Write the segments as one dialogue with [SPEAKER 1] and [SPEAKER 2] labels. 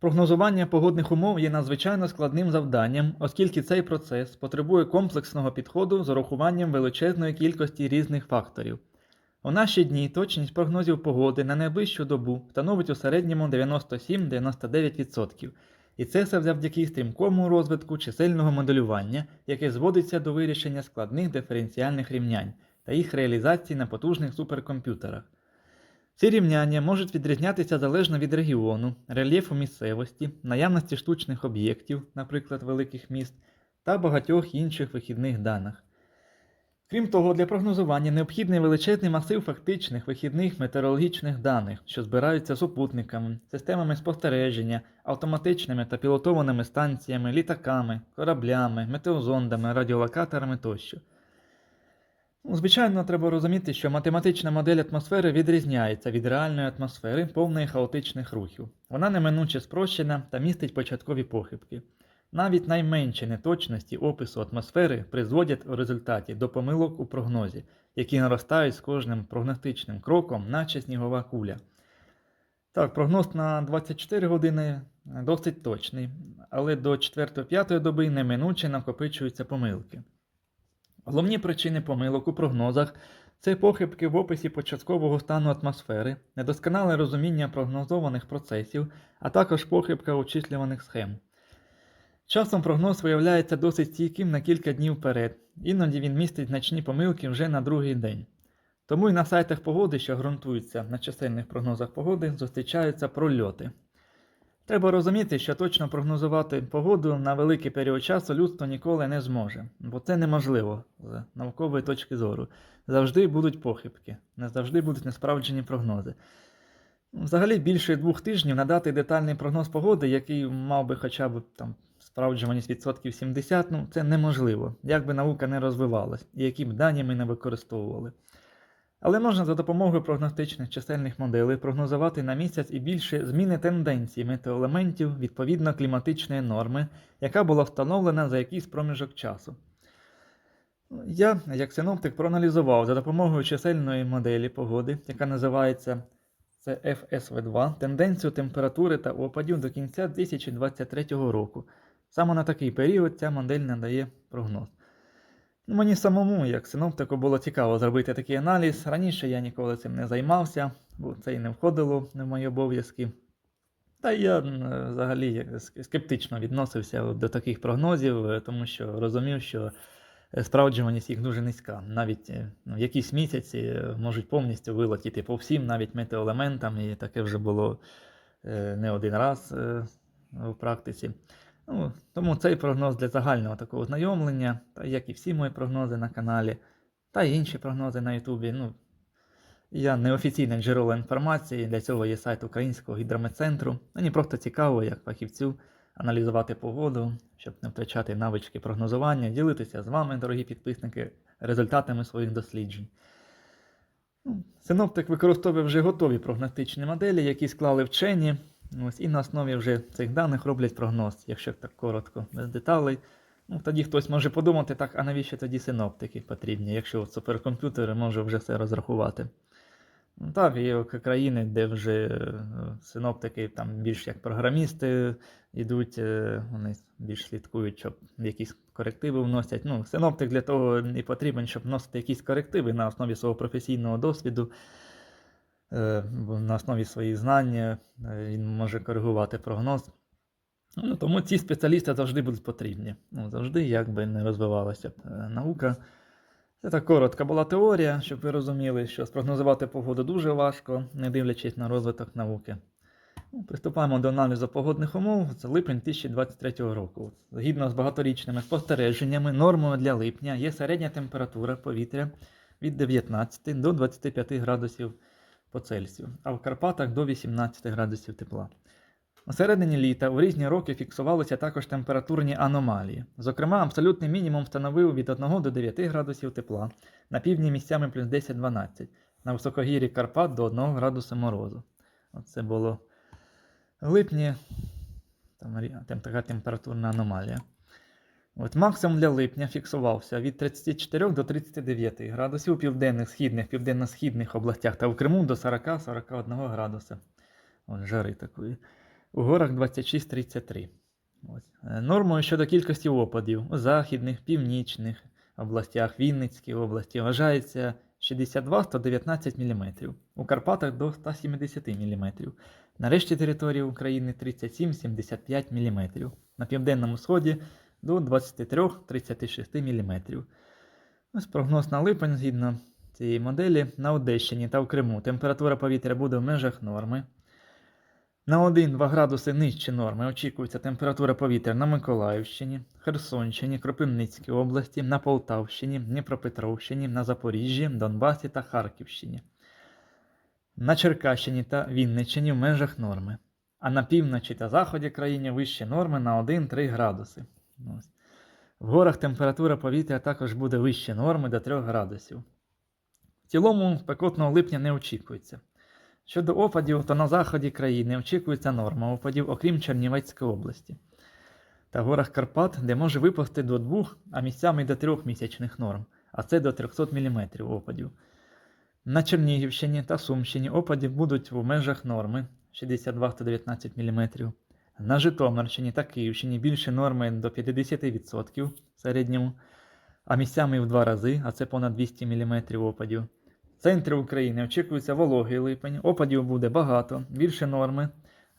[SPEAKER 1] Прогнозування погодних умов є надзвичайно складним завданням, оскільки цей процес потребує комплексного підходу з урахуванням величезної кількості різних факторів. У наші дні точність прогнозів погоди на найближчу добу становить у середньому 97-99%, і це все завдяки стрімкому розвитку чисельного моделювання, яке зводиться до вирішення складних диференціальних рівнянь та їх реалізації на потужних суперкомп'ютерах. Ці рівняння можуть відрізнятися залежно від регіону, рельєфу місцевості, наявності штучних об'єктів, наприклад, великих міст, та багатьох інших вихідних даних. Крім того, для прогнозування необхідний величезний масив фактичних вихідних метеорологічних даних, що збираються супутниками, системами спостереження, автоматичними та пілотованими станціями, літаками, кораблями, метеозондами, радіолокаторами тощо. Ну, Звичайно, треба розуміти, що математична модель атмосфери відрізняється від реальної атмосфери, повної хаотичних рухів. Вона неминуче спрощена та містить початкові похибки. Навіть найменші неточності опису атмосфери призводять у результаті до помилок у прогнозі, які наростають з кожним прогностичним кроком, наче снігова куля. Так, прогноз на 24 години досить точний, але до 4-5 доби неминуче накопичуються помилки. Головні причини помилок у прогнозах це похибки в описі початкового стану атмосфери, недосконале розуміння прогнозованих процесів, а також похибка очислюваних схем. Часом прогноз виявляється досить стійким на кілька днів вперед, іноді він містить значні помилки вже на другий день. Тому і на сайтах погоди, що ґрунтуються на чисельних прогнозах погоди, зустрічаються прольоти. Треба розуміти, що точно прогнозувати погоду на великий період часу людство ніколи не зможе, бо це неможливо з наукової точки зору. Завжди будуть похибки, не завжди будуть несправджені прогнози. Взагалі більше двох тижнів надати детальний прогноз погоди, який мав би хоча б там справджуваність відсотків 70, ну це неможливо, як би наука не розвивалась і які б дані ми не використовували. Але можна за допомогою прогностичних чисельних моделей прогнозувати на місяць і більше зміни тенденцій метеоелементів відповідно кліматичної норми, яка була встановлена за якийсь проміжок часу. Я, як синоптик, проаналізував за допомогою чисельної моделі погоди, яка називається це FSV2, тенденцію температури та опадів до кінця 2023 року. Саме на такий період ця модель надає прогноз. Ну, Мені самому, як синоптику, було цікаво зробити такий аналіз. Раніше я ніколи цим не займався, бо це і не входило в мої обов'язки. Та я взагалі скептично відносився до таких прогнозів, е, тому що розумів, що е, справджуваність їх дуже низька. Навіть е, ну, якісь місяці можуть повністю вилетіти по всім, навіть метеоелементам, і таке вже було не один раз в практиці. Ну, тому цей прогноз для загального такого знайомлення, та як і всі мої прогнози на каналі, та інші прогнози на Ютубі. Ну, я неофіційне джерело інформації, для цього є сайт Українського гідрометцентру. Мені просто цікаво, як фахівцю, аналізувати погоду, щоб не втрачати навички прогнозування, ділитися з вами, дорогі підписники, результатами своїх досліджень. Ну, Синоптик використовує вже готові прогностичні моделі, які склали вчені. Ось, і на основі вже цих даних роблять прогноз, якщо так коротко, без деталей. Ну, тоді хтось може подумати, так, а навіщо тоді синоптики потрібні, якщо суперкомп'ютери може вже все розрахувати. Ну, так, є країни, де вже е, синоптики там більш як програмісти йдуть, е, вони більш слідкують, щоб якісь корективи вносять. Ну, синоптик для того і потрібен, щоб вносити якісь корективи на основі свого професійного досвіду. Е, на основі своїх знань е, він може коригувати прогноз. Ну, тому ці спеціалісти завжди будуть потрібні. Ну, завжди, як би не розвивалася б е, наука. Це так коротка була теорія, щоб ви розуміли, що спрогнозувати погоду дуже важко, не дивлячись на розвиток науки. Ну, Приступаємо до аналізу погодних умов. Це липень 2023 року. Згідно з багаторічними спостереженнями, нормою для липня є середня температура повітря від 19 до 25 градусів по Цельсію, а в Карпатах до 18 градусів тепла. У середині літа у різні роки фіксувалися також температурні аномалії. Зокрема, абсолютний мінімум становив від 1 до 9 градусів тепла, на півдні місцями плюс 10-12, на високогір'ї Карпат до 1 градуса морозу. Оце було в липні там така температурна аномалія. От максимум для липня фіксувався від 34 до 39 градусів у південних, східних, південно-східних областях та в Криму до 40-41 градуса. От, жари такої. у горах 26-33. Ось. Е, Нормою щодо кількості опадів у західних, північних областях, Вінницькій області вважається 62-119 мм, у Карпатах до 170 мм, на решті території України 37-75 мм, на південному сході до 23-36 мм. Ось прогноз на липень згідно цієї моделі на Одещині та в Криму температура повітря буде в межах норми. На 1-2 градуси нижче норми очікується температура повітря на Миколаївщині, Херсонщині, Кропивницькій області, на Полтавщині, Дніпропетровщині, на Запоріжжі, Донбасі та Харківщині. На Черкащині та Вінниччині в межах норми. А на півночі та заході країни вище норми на 1-3 градуси. Ось. В горах температура повітря також буде вище норми до 3 градусів. В цілому спекотного липня не очікується. Щодо опадів, то на заході країни очікується норма опадів, окрім Чернівецької області та горах Карпат, де може випасти до 2, а місцями до 3 місячних норм, а це до 300 мм опадів. На Чернігівщині та Сумщині опади будуть в межах норми 62-119 мм. На Житомирщині та Київщині більше норми до 50% в середньому, а місцями в два рази, а це понад 200 мм опадів. В центрі України очікується вологий липень, опадів буде багато, більше норми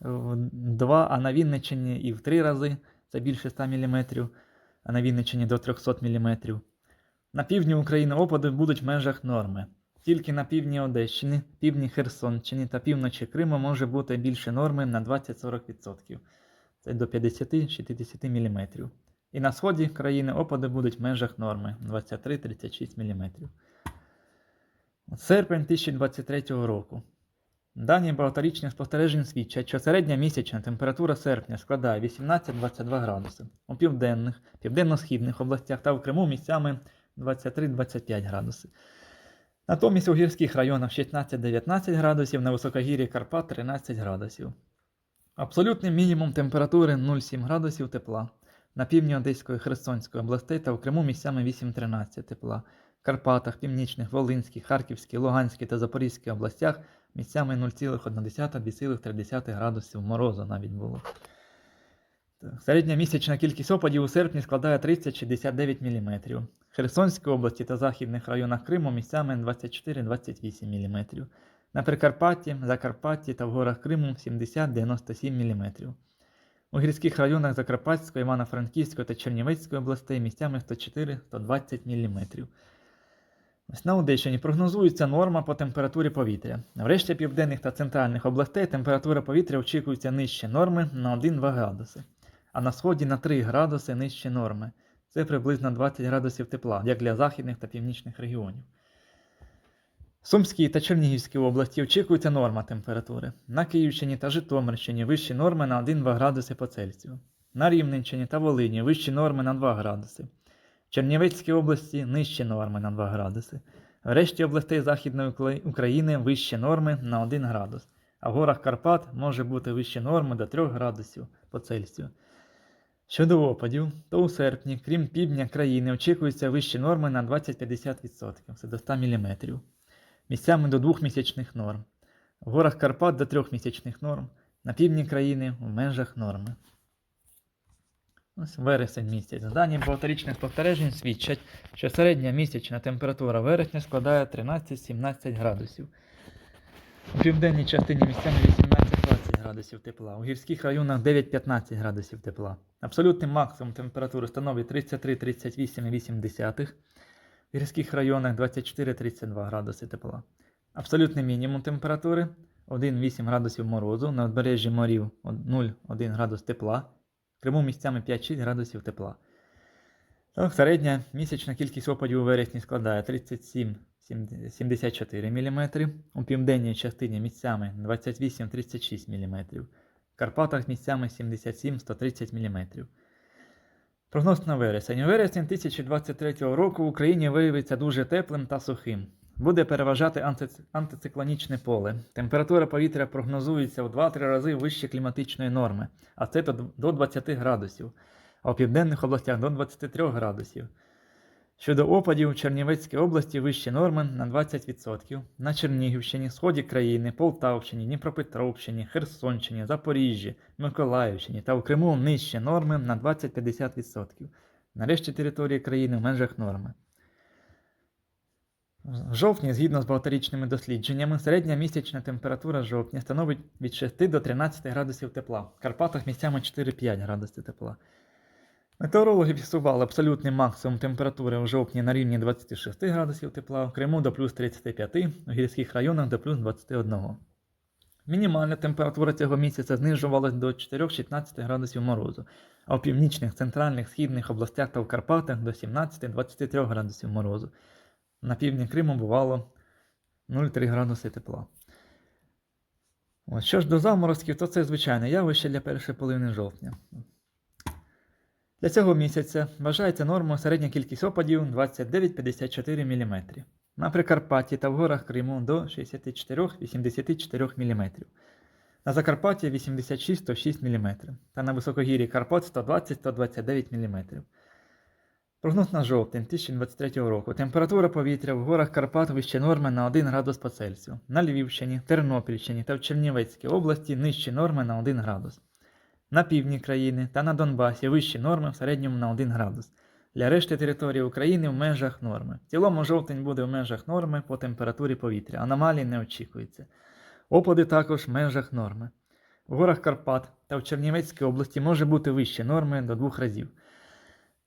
[SPEAKER 1] в 2, а на Вінниччині і в 3 рази, це більше 100 мм, а на Вінниччині до 300 мм. На півдні України опади будуть в межах норми. Тільки на півдні Одещини, півдні Херсонщини та півночі Криму може бути більше норми на 20-40%. Це до 50-60 мм. І на сході країни опади будуть в межах норми 23-36 мм. Серпень 2023 року. Дані багаторічних спостережень свідчать, що середня місячна температура серпня складає 18-22 градуси. У південних, південно-східних областях та в Криму місцями 23-25 градуси. Натомість у гірських районах 16-19 градусів, на високогір'ї Карпат 13 градусів. Абсолютний мінімум температури 0,7 градусів тепла. На півдні Одеської Херсонської областей та в Криму місцями 8-13 тепла. В Карпатах, Північних, Волинській, Харківській, Луганській та Запорізькій областях місцями 0,1-2,3 градусів морозу навіть було. Середня місячна кількість опадів у серпні складає 30-69 мм. В Херсонській області та західних районах Криму місцями 24-28 мм. На Прикарпатті, Закарпатті та в горах Криму 70-97 мм. У гірських районах Закарпатської, Івано-Франківської та Чернівецької областей місцями 104-120 мм. Ось на Одещині прогнозується норма по температурі повітря. В решті південних та центральних областей температура повітря очікується нижче норми на 1-2 градуси, а на сході на 3 градуси нижче норми. Це приблизно 20 градусів тепла, як для західних та північних регіонів. В Сумській та Чернігівській області очікується норма температури. На Київщині та Житомирщині вищі норми на 1-2 градуси по Цельсію. На Рівненщині та Волині вищі норми на 2 градуси. В Чернівецькій області нижчі норми на 2 градуси. В решті областей Західної України вищі норми на 1 градус, а в горах Карпат може бути вищі норми до 3 градусів по Цельсію. Щодо опадів, то у серпні, крім півдня країни, очікуються вищі норми на 20-50%, це до 100 мм. Місцями до 2 місячних норм. В горах Карпат до 3 місячних норм, на півдні країни в межах норми. Ось вересень місяць. Дані багаторічних спостережень свідчать, що середня місячна температура вересня складає 13-17 градусів. У південній частині місцями 18-20 градусів тепла, у гірських районах 9-15 градусів тепла. Абсолютний максимум температури становить 33-38,8, в гірських районах 24-32 градуси тепла. Абсолютний мінімум температури 1,8 градусів морозу, на узбережжі морів 0,1 градус тепла, в Криму місцями 5-6 градусів тепла. Так, середня місячна кількість опадів у вересні складає 37-74 мм, у південній частині місцями 28-36 мм, в Карпатах місцями 77-130 мм. Прогноз на вересень. У вересень 2023 року в Україні виявиться дуже теплим та сухим. Буде переважати антициклонічне поле. Температура повітря прогнозується в 2-3 рази вище кліматичної норми, а це до 20 градусів, а у південних областях до 23 градусів. Щодо опадів у Чернівецькій області вищі норми на 20%, на Чернігівщині, сході країни, Полтавщині, Дніпропетровщині, Херсонщині, Запоріжжі, Миколаївщині та у Криму нижчі норми на 20-50%. На решті території країни в межах норми. В жовтні, згідно з багаторічними дослідженнями, середня місячна температура жовтня становить від 6 до 13 градусів тепла. В Карпатах місцями 4-5 градусів тепла. Метеорологи фіксували абсолютний максимум температури у жовтні на рівні 26 градусів тепла, в Криму до плюс 35, у гірських районах до плюс 21. Мінімальна температура цього місяця знижувалась до 4-16 градусів морозу, а в північних, центральних, східних областях та в Карпатах до 17-23 градусів морозу. На півдні Криму бувало 0,3 градуси тепла. Що ж до заморозків, то це звичайне явище для першої половини жовтня. Для цього місяця вважається нормою середня кількість опадів 29-54 мм. На Прикарпатті та в горах Криму до 64-84 мм. На Закарпатті 86-106 мм. Та на високогір'ї Карпат 120-129 мм. Прогноз на жовтень 2023 року. Температура повітря в горах Карпат вище норми на 1 градус по Цельсію. На Львівщині, Тернопільщині та в Чернівецькій області нижчі норми на 1 градус. На півдні країни та на Донбасі вищі норми в середньому на 1 градус. Для решти території України в межах норми. В цілому жовтень буде в межах норми по температурі повітря. Аномалій не очікується. Опади також в межах норми. В горах Карпат та в Чернівецькій області може бути вище норми до 2 разів.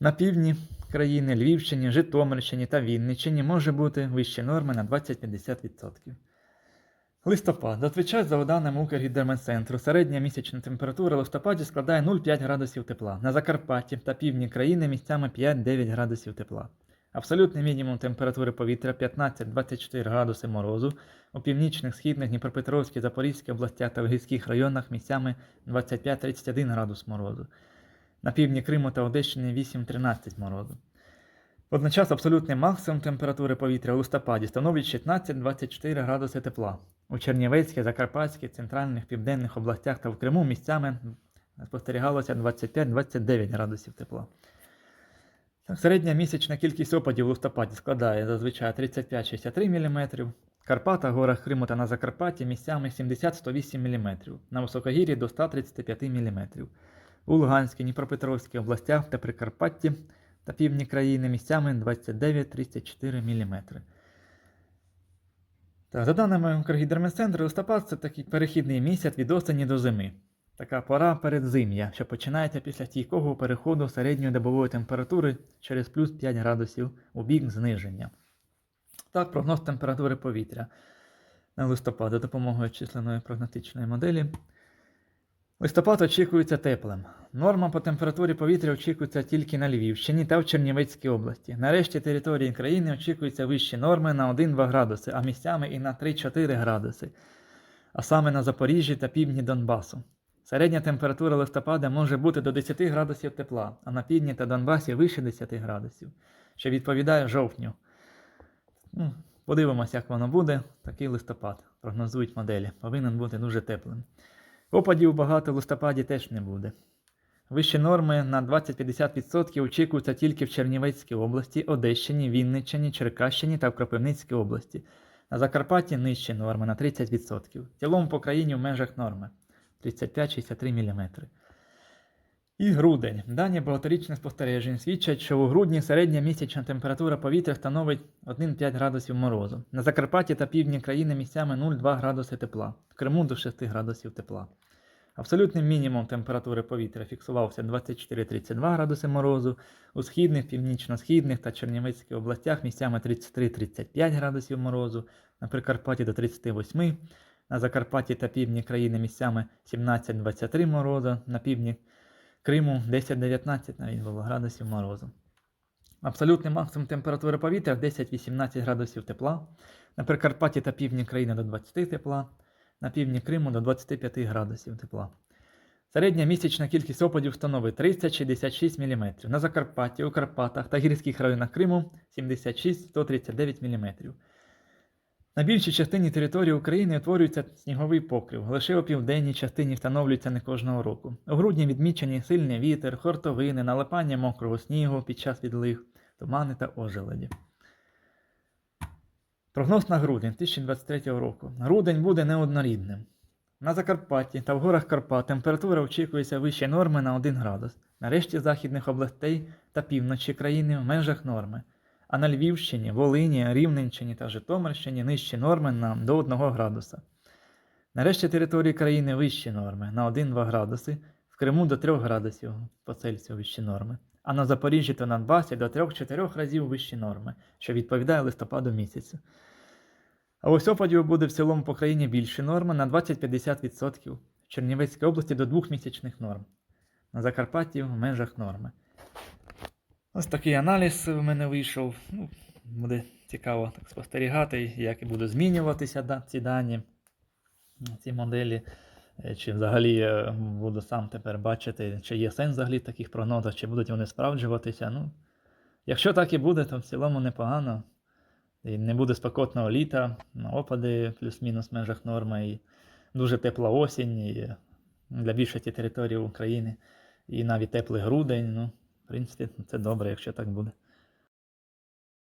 [SPEAKER 1] На півдні країни, Львівщині, Житомирщині та Вінниччині може бути вище норми на 20-50%. Листопад. Зазвичай, за даними Укргідрометцентру, середня місячна температура листопаді складає 0,5 градусів тепла. На Закарпатті та півдні країни місцями 5-9 градусів тепла. Абсолютний мінімум температури повітря 15-24 градуси морозу. У північних, східних, Дніпропетровській, Запорізькій областях та в гірських районах місцями 25-31 градус морозу. На півдні Криму та Одещини 8-13 морозу. Водночас абсолютний максимум температури повітря у листопаді становить 16-24 градуси тепла. У Чернівецькій, Закарпатській, центральних південних областях та в Криму місцями спостерігалося 25-29 градусів тепла. Середня місячна кількість опадів у листопаді складає зазвичай 35-63 мм. В Карпатах, горах Криму та на Закарпатті місцями 70-108 мм, на високогір'ї до 135 мм. У Луганській, Дніпропетровській областях та Прикарпатті та півдні країни місцями 29-34 мм. Так, за даними Укргідрометцентру, листопад це такий перехідний місяць від осені до зими. Така пора передзим'я, що починається після стійкого переходу середньої добової температури через плюс 5 градусів у бік зниження. Так, прогноз температури повітря на листопад за допомогою численної прогностичної моделі. Листопад очікується теплим. Норма по температурі повітря очікується тільки на Львівщині та в Чернівецькій області. Нарешті території країни очікуються вищі норми на 1-2 градуси, а місцями і на 3-4 градуси, а саме на Запоріжжі та півдні Донбасу. Середня температура листопада може бути до 10 градусів тепла, а на півдні та Донбасі вище 10 градусів, що відповідає жовтню. Ну, Подивимося, як воно буде. Такий листопад. Прогнозують моделі. Повинен бути дуже теплим. Опадів багато в листопаді теж не буде. Вищі норми на 20-50% очікуються тільки в Чернівецькій області, Одещині, Вінниччині, Черкащині та в Кропивницькій області. На Закарпатті нижчі норми на 30%. В цілому по країні в межах норми 35-63 мм. І грудень. Дані багаторічних спостережень свідчать, що у грудні середня місячна температура повітря становить 1,5 градусів морозу. На Закарпатті та півдні країни місцями 0,2 градуси тепла, в Криму до 6 градусів тепла. Абсолютний мінімум температури повітря фіксувався 24-32 градуси морозу, у східних, північно-східних та Чернівецьких областях місцями 33-35 градусів морозу, на Прикарпатті до 38, на Закарпатті та півдні країни місцями 17-23 морозу, на півдні Криму 10-19 навіть було градусів морозу. Абсолютний максимум температури повітря 10-18 градусів тепла, на Прикарпатті та півдні країни до 20 тепла, на півдні Криму до 25 градусів тепла. Середня місячна кількість опадів становить 30-66 мм. На Закарпатті, у Карпатах та гірських районах Криму 76-139 мм. На більшій частині території України утворюється сніговий покрив, лише у південній частині встановлюється не кожного року. У грудні відмічені сильний вітер, хортовини, налипання мокрого снігу під час відлиг. тумани та ожеледі. Прогноз на грудень 2023 року. Грудень буде неоднорідним. На Закарпатті та в горах Карпат температура очікується вище норми на 1 градус, на решті західних областей та півночі країни в межах норми, а на Львівщині, Волині, Рівненщині та Житомирщині нижчі норми на до 1 градуса. На решті території країни вищі норми на 1-2 градуси, в Криму до 3 градусів по Цельсію вищі норми, а на Запоріжжі та Донбасі до 3-4 разів вищі норми, що відповідає листопаду місяцю. А ось опадів буде в цілому по країні більше норми на 20-50%, в Чернівецькій області до двохмісячних норм, на Закарпатті в межах норми. Ось такий аналіз в мене вийшов. Ну, буде цікаво так спостерігати, як і будуть змінюватися да- ці дані, ці моделі. Е, Чи взагалі я буду сам тепер бачити, чи є сенс взагалі в таких прогнозах, чи будуть вони справджуватися. Ну, якщо так і буде, то в цілому непогано. І не буде спекотного літа, опади плюс-мінус в межах норми, і дуже тепла осінь і для більшості території України, і навіть теплий грудень. Ну, принципі, це добре, якщо так буде.